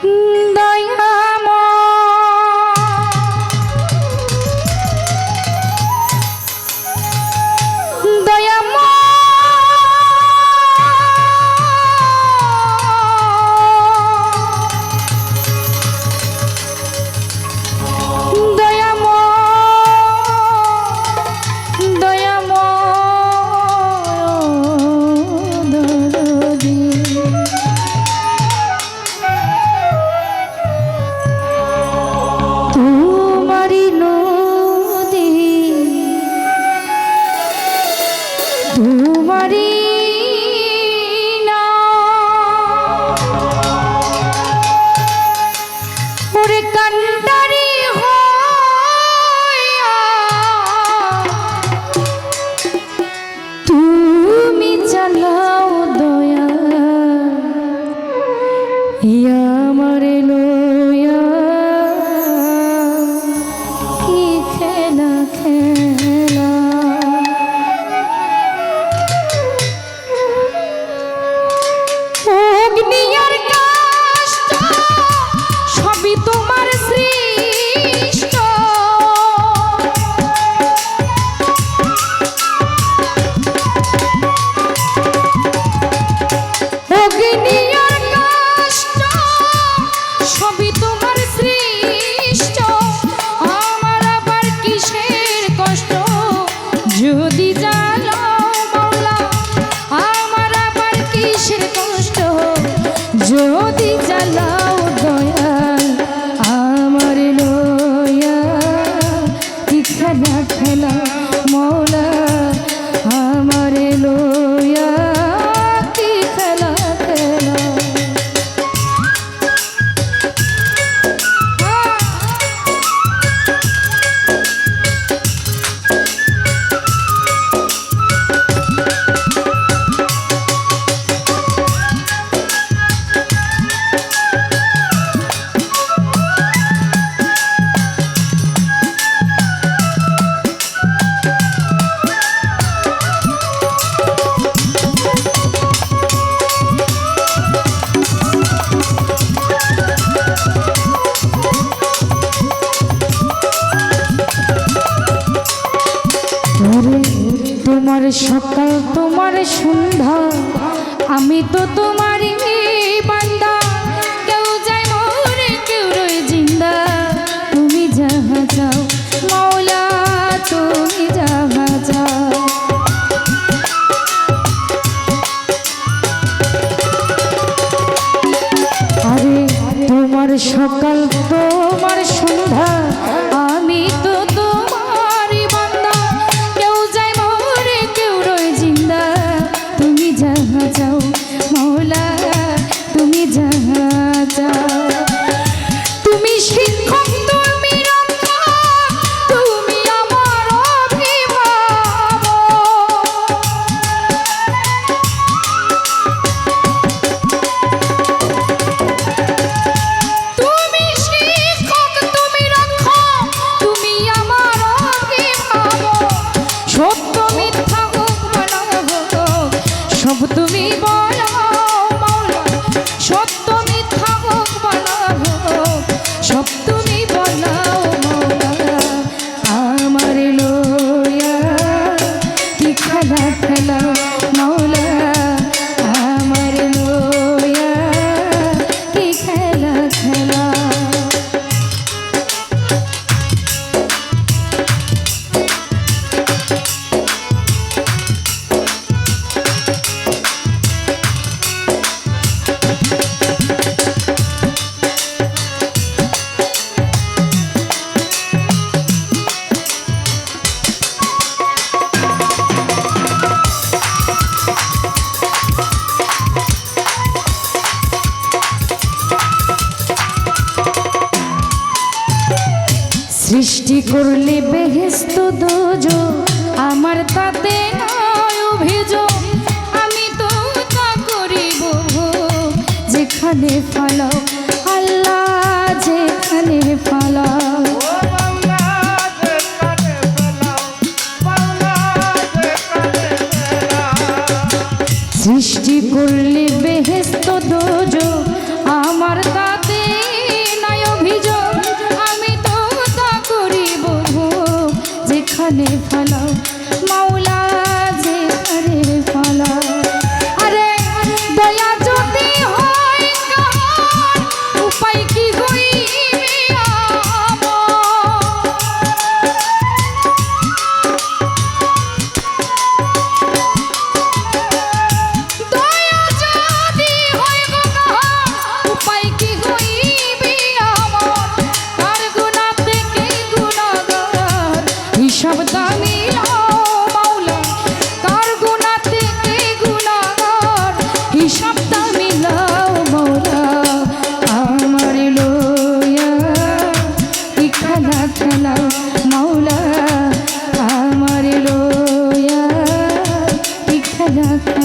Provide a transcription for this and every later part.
Mm. Allah. সৃষ্টি করলে বেহেস্ত দোজ, আমার তাতে নয় আমি তো তা করিব যেখানে ফল, আল্লাহ যেখানে ফল। সৃষ্টি করলে বেহেস্ত Yeah.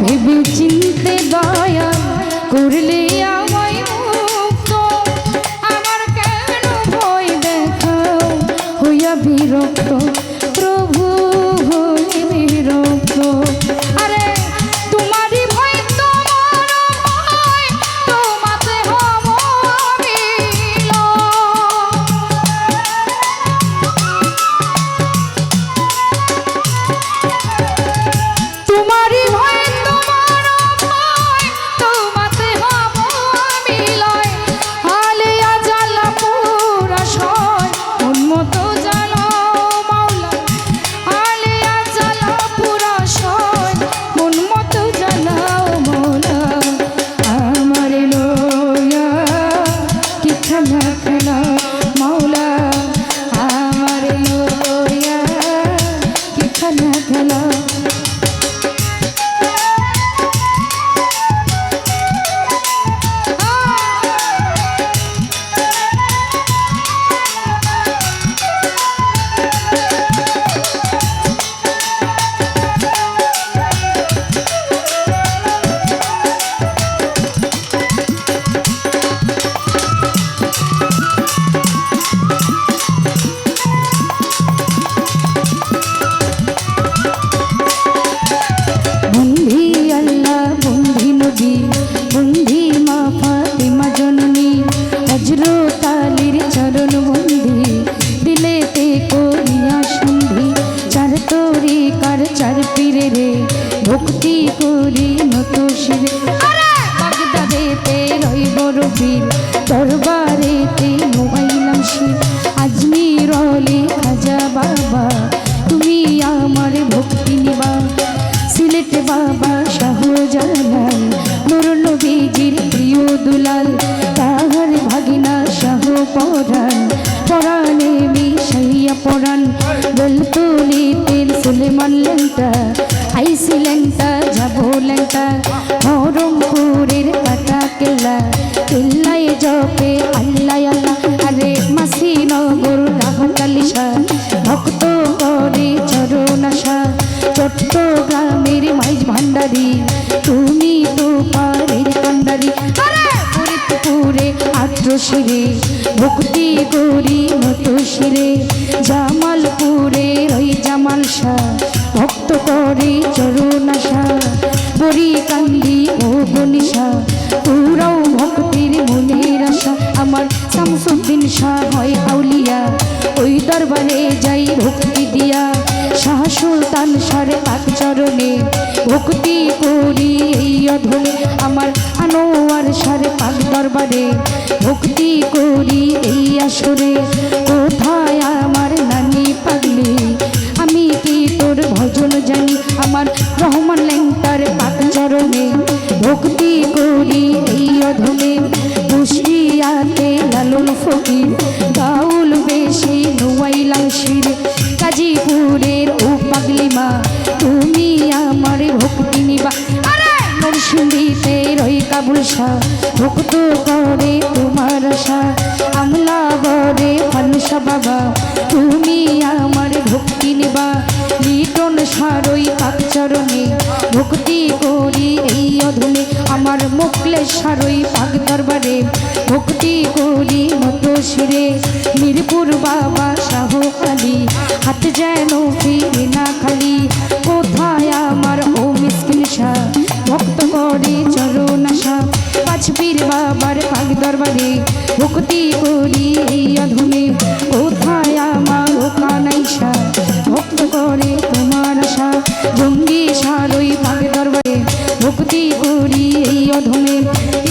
ভেবে চিনতে দয়া করলে আমার কেন ভয় দেখাও? হইয়া বিরক্ত। পীরে রে, ভক্তি করি নত শিরে। বাগদাদেতে রইব রবির দরবারেতে মোবাইলাম শির। আজমির অলি খাজা বাবা, তুমি আমার ভক্তি নিবা। সিলেট বাবা শাহজালাল নুর নবীজির প্রিয় দুলাল। তাহার ভাগিনা শাহ পরাণ, পরাণে মিশাইয়া পরাণ। তেল সুলেমান লেংটা আইসি লেংটা যাব লেংটা হরমপুরের কাটা কেল্লা, কেল্লায় জপে আল্লাহ আল্লাহ। আরে মাসি নগর রাহতালিশা ভক্ত করে চরণ আশা চট্টগ্রামের মাইজ ভান্ডারি ফরিদপুরে আত্র শিরে ভক্তি করি মত শিরে জামালপুরে রই জামাল শাহ, ভক্ত করে চরণ আশা। বরি কান্দি ও বনিশা পুরাও ভক্তির মনের আশা। আমার শামসুদ্দিন শাহ হয় আউলিয়া ওই দরবারে যাই ভক্তি দিয়া। শাহ সুলতান সারে পাক চরণে, ভক্তি করি এই অধনে দরবারে ভক্তি করি এই আসরে। কোথায় আমার নানি পাগলি? আমি কি তোর ভজন জানি? আমার রহমান লেংটার পাক চরণে ভক্তি করি এই অধমে। কুষ্টিয়াতে লালন ফকির, গাউল বেশি নুয়াইলাম শির। গাজীপুরের ও পাগলিমা তুমি আমার ভক্তি নিবা। নরসিংদীতে শাহ ভক্ত করে তোমার আশা। আমলা বরে ফানুসা বাবা, তুমি আমার ভক্তি নিবা। লিটন সারই পাক চরণে, ভক্তি করি এই অধনে। আমার মুখলে সারই পাক দরবারে, ভক্তি করি মত শিরে। মিরপুর বাবা শাহ আলী, হাত যেন ফিরে না খালি। দরবারে ভক্তি করি এই অধনে কোথায় আমার ও কানাইশা ভক্ত করে তোমার আশা। জঙ্গি সারই পাক দরবারে। ভক্তি করি এই অধমে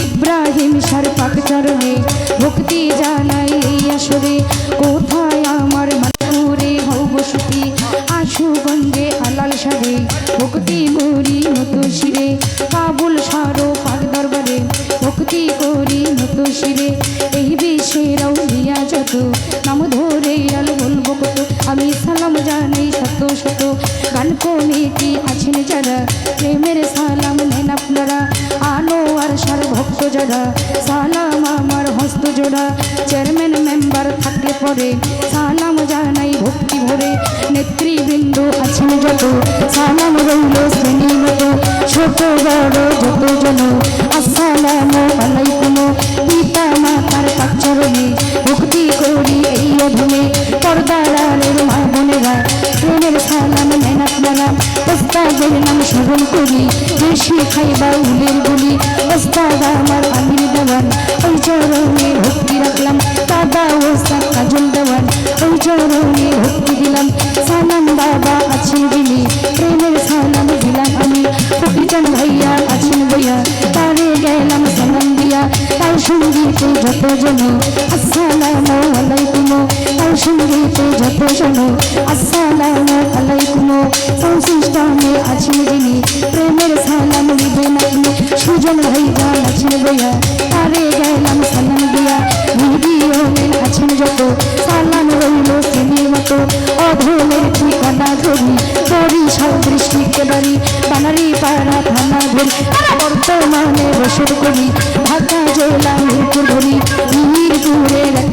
ইব্রাহিম সার পাক চরণে। ভক্তি জানাই আসরে। কোথায় আমার হব সুখী আশুগঞ্জে আলাল সারে, ভক্তি করি মতো শিরে। কাবুল সারো পাক দরবারে, ভক্তি করি নত শিরে। এই বিশ্বের আউলিয়া যত, নাম ধরে আল বলব কত আমি সালাম জানাই শত শত। গান কমিটি আছেন যারা, প্রেমের সালাম নেন আপনারা। আনো আর সার ভক্ত যারা, সালাম আমার হস্ত জোড়া। চেয়ারম্যান মেম্বার থাকলে পরে সালাম জানাই ভক্তি ভরে নেতৃবৃন্দ আছেন যত, সালাম রইল শ্রেণি মতো ছোট বড় যত জন আসসালাম আলাইকুম, পিতা মাতার কাচরণে ভক্তি করি এই অধমে পর্দারের মা বোনেরা প্রেমের সালাম নেন আপনারা ওস্তাদের নাম স্মরণ করি বেশি খাইবা উলের গুলি ওস্তাদ আমার আমির দেওয়ান, ওই চরণে ভক্তি রাখলাম দাদা ওস্তাদ চরণে ভক্তি দিলাম। সালাম বাবা আছেন যিনি, প্রেমের সালাম দিলাম আমি। ফকিরচান ভাইয়া আছেন ভাইয়া তারে গেলাম সালাম দিয়া। তার সঙ্গীতে যত জন, আসসালামু আলাইকুম। তার সঙ্গীতে যত জন, আসসালামু আলাইকুম। সংশ্লিষ্টমে আছেন যিনি, প্রেমের সালাম দিবেন আপনি সুজন ভাইয়া আছেন ভাইয়া তারে গেলাম সালাম দিয়া। ভিডিও আছেন যত অধমের ঠিকানা ধরি করি সদৃষ্টিকে বাড়ি বানালি পাড়া থানা ধরি বর্তমানে বসর করি, ঢাকা জেলা মিরপুর ধরি মিরপুরের এক